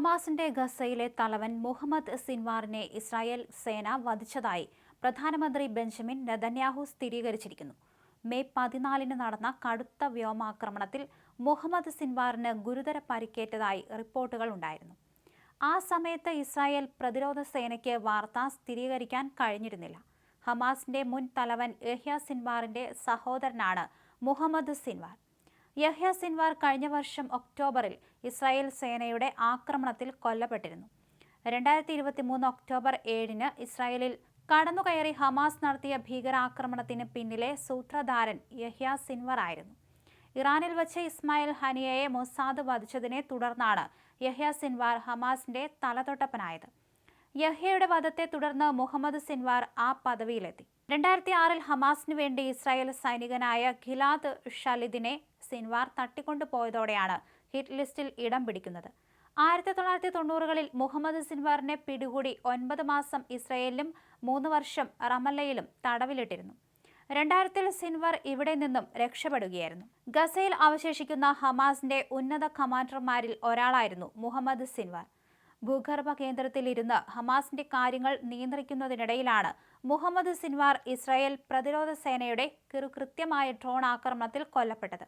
ഹമാസിന്റെ ഗസയിലെ തലവൻ മുഹമ്മദ് സിൻവാറിനെ ഇസ്രായേൽ സേന വധിച്ചതായി പ്രധാനമന്ത്രി ബെഞ്ചമിൻ നെതന്യാഹു സ്ഥിരീകരിച്ചിരിക്കുന്നു. മെയ് പതിനാലിന് നടന്ന കടുത്ത വ്യോമാക്രമണത്തിൽ മുഹമ്മദ് സിൻവാറിന് ഗുരുതര പരിക്കേറ്റതായി റിപ്പോർട്ടുകൾ ഉണ്ടായിരുന്നു. ആ സമയത്ത് ഇസ്രായേൽ പ്രതിരോധ സേനയ്ക്ക് വാർത്ത സ്ഥിരീകരിക്കാൻ കഴിഞ്ഞിരുന്നില്ല. ഹമാസിന്റെ മുൻ തലവൻ എഹ്യ സിൻവാറിന്റെ സഹോദരനാണ് മുഹമ്മദ് സിൻവാർ. യഹ്യ സിൻവാർ കഴിഞ്ഞ വർഷം ഒക്ടോബറിൽ ഇസ്രായേൽ സേനയുടെ ആക്രമണത്തിൽ കൊല്ലപ്പെട്ടിരുന്നു. രണ്ടായിരത്തി ഇരുപത്തി മൂന്ന് ഒക്ടോബർ ഏഴിന് ഇസ്രായേലിൽ കടന്നുകയറി ഹമാസ് നടത്തിയ ഭീകരാക്രമണത്തിന് പിന്നിലെ സൂത്രധാരൻ യഹ്യ സിൻവർ ആയിരുന്നു. ഇറാനിൽ വച്ച് ഇസ്മായിൽ ഹനിയയെ മൊസാദ് വധിച്ചതിനെ തുടർന്നാണ് യഹ്യ സിൻവാർ ഹമാസിന്റെ തലതൊട്ടപ്പനായത്. യഹ്യയുടെ വധത്തെ തുടർന്ന് മുഹമ്മദ് സിൻവാർ ആ പദവിയിലെത്തി. രണ്ടായിരത്തി ആറിൽ ഹമാസിന് വേണ്ടി ഇസ്രായേൽ സൈനികനായ ഖിലാദ് ഷലിദിനെ സിൻവാർ തട്ടിക്കൊണ്ടുപോയതോടെയാണ് ഹിറ്റ് ലിസ്റ്റിൽ ഇടം പിടിക്കുന്നത്. ആയിരത്തി തൊള്ളായിരത്തി തൊണ്ണൂറുകളിൽ മുഹമ്മദ് സിൻവാറിനെ പിടികൂടി ഒൻപത് മാസം ഇസ്രയേലിലും മൂന്ന് വർഷം റമല്ലയിലും തടവിലിട്ടിരുന്നു. രണ്ടായിരത്തിൽ സിൻവർ ഇവിടെ നിന്നും രക്ഷപ്പെടുകയായിരുന്നു. ഗസയിൽ അവശേഷിക്കുന്ന ഹമാസിന്റെ ഉന്നത കമാൻഡർമാരിൽ ഒരാളായിരുന്നു മുഹമ്മദ് സിൻവർ. ഭൂഗർഭ കേന്ദ്രത്തിൽ ഇരുന്ന് ഹമാസിന്റെ കാര്യങ്ങൾ നിയന്ത്രിക്കുന്നതിനിടയിലാണ് മുഹമ്മദ് സിൻവാർ ഇസ്രായേൽ പ്രതിരോധ സേനയുടെ കൃത്യമായ ഡ്രോൺ ആക്രമണത്തിൽ കൊല്ലപ്പെട്ടത്.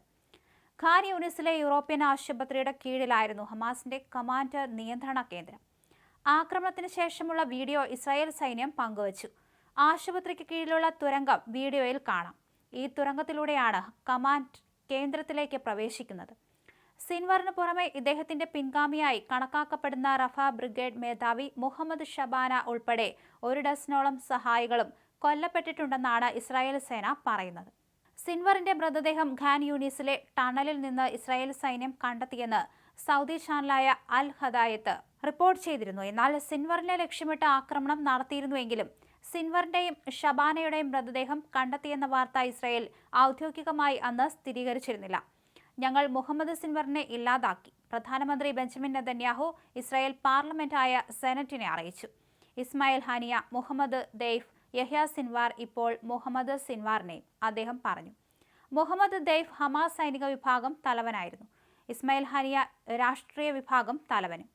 ഖാൻ യൂണിസിലെ യൂറോപ്യൻ ആശുപത്രിയുടെ കീഴിലായിരുന്നു ഹമാസിന്റെ കമാൻഡർ നിയന്ത്രണ കേന്ദ്രം. ആക്രമണത്തിന് ശേഷമുള്ള വീഡിയോ ഇസ്രായേൽ സൈന്യം പങ്കുവച്ചു. ആശുപത്രിക്ക് കീഴിലുള്ള തുരങ്കം വീഡിയോയിൽ കാണാം. ഈ തുരങ്കത്തിലൂടെയാണ് കമാൻഡ് കേന്ദ്രത്തിലേക്ക് പ്രവേശിക്കുന്നത്. സിൻവറിന് പുറമെ ഇദ്ദേഹത്തിന്റെ പിൻഗാമിയായി കണക്കാക്കപ്പെടുന്ന റഫ ബ്രിഗേഡ് മേധാവി മുഹമ്മദ് ഷബാന ഉൾപ്പെടെ ഒരു ഡസനോളം സഹായികളും കൊല്ലപ്പെട്ടിട്ടുണ്ടെന്നാണ് ഇസ്രായേൽ സേന പറയുന്നത്. സിൻവറിന്റെ മൃതദേഹം ഖാൻ യൂണിസിലെ ടണലിൽ നിന്ന് ഇസ്രായേൽ സൈന്യം കണ്ടെത്തിയെന്ന് സൗദി ചാനലായ അൽ ഹദായത്ത് റിപ്പോർട്ട് ചെയ്തിരുന്നു. എന്നാൽ സിൻവറിനെ ലക്ഷ്യമിട്ട് ആക്രമണം നടത്തിയിരുന്നുവെങ്കിലും സിൻവറിന്റെയും ഷബാനയുടെയും മൃതദേഹം കണ്ടെത്തിയെന്ന വാർത്ത ഇസ്രായേൽ ഔദ്യോഗികമായി അന്ന് സ്ഥിരീകരിച്ചിരുന്നില്ല. ഞങ്ങൾ മുഹമ്മദ് സിൻവറിനെ ഇല്ലാതാക്കി. പ്രധാനമന്ത്രി ബെഞ്ചമിൻ നെതന്യാഹു ഇസ്രായേൽ പാർലമെന്റായ സെനറ്റിനെ അറിയിച്ചു. Ismail Haniyeh Mohammed Deif Yahya Sinwar ഇപ്പോൾ മുഹമ്മദ് സിൻവാറിനെ അദ്ദേഹം പറഞ്ഞു. മുഹമ്മദ് ദെയ്ഫ് ഹമാസ് സൈനിക വിഭാഗം തലവനായിരുന്നു. ഇസ്മായിൽ ഹാനിയ രാഷ്ട്രീയ വിഭാഗം തലവനും.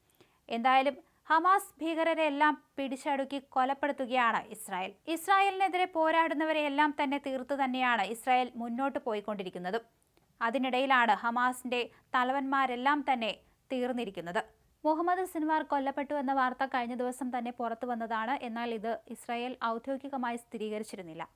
എന്തായാലും ഹമാസ് ഭീകരരെ എല്ലാം പിടിച്ചടുക്കി കൊലപ്പെടുത്തുകയാണ് ഇസ്രായേൽ. ഇസ്രായേലിനെതിരെ പോരാടുന്നവരെ എല്ലാം തന്നെ തീർത്തു തന്നെയാണ് ഇസ്രായേൽ മുന്നോട്ട് പോയിക്കൊണ്ടിരിക്കുന്നത്. അതിനിടയിലാണ് ഹമാസിന്റെ തലവന്മാരെല്ലാം തന്നെ തീർന്നിരിക്കുന്നത്. മുഹമ്മദ് സിൻവാർ കൊല്ലപ്പെട്ടു എന്ന വാർത്ത കഴിഞ്ഞ ദിവസം തന്നെ പുറത്തു വന്നതാണ്. എന്നാൽ ഇത് ഇസ്രായേൽ ഔദ്യോഗികമായി സ്ഥിരീകരിച്ചിരുന്നില്ല.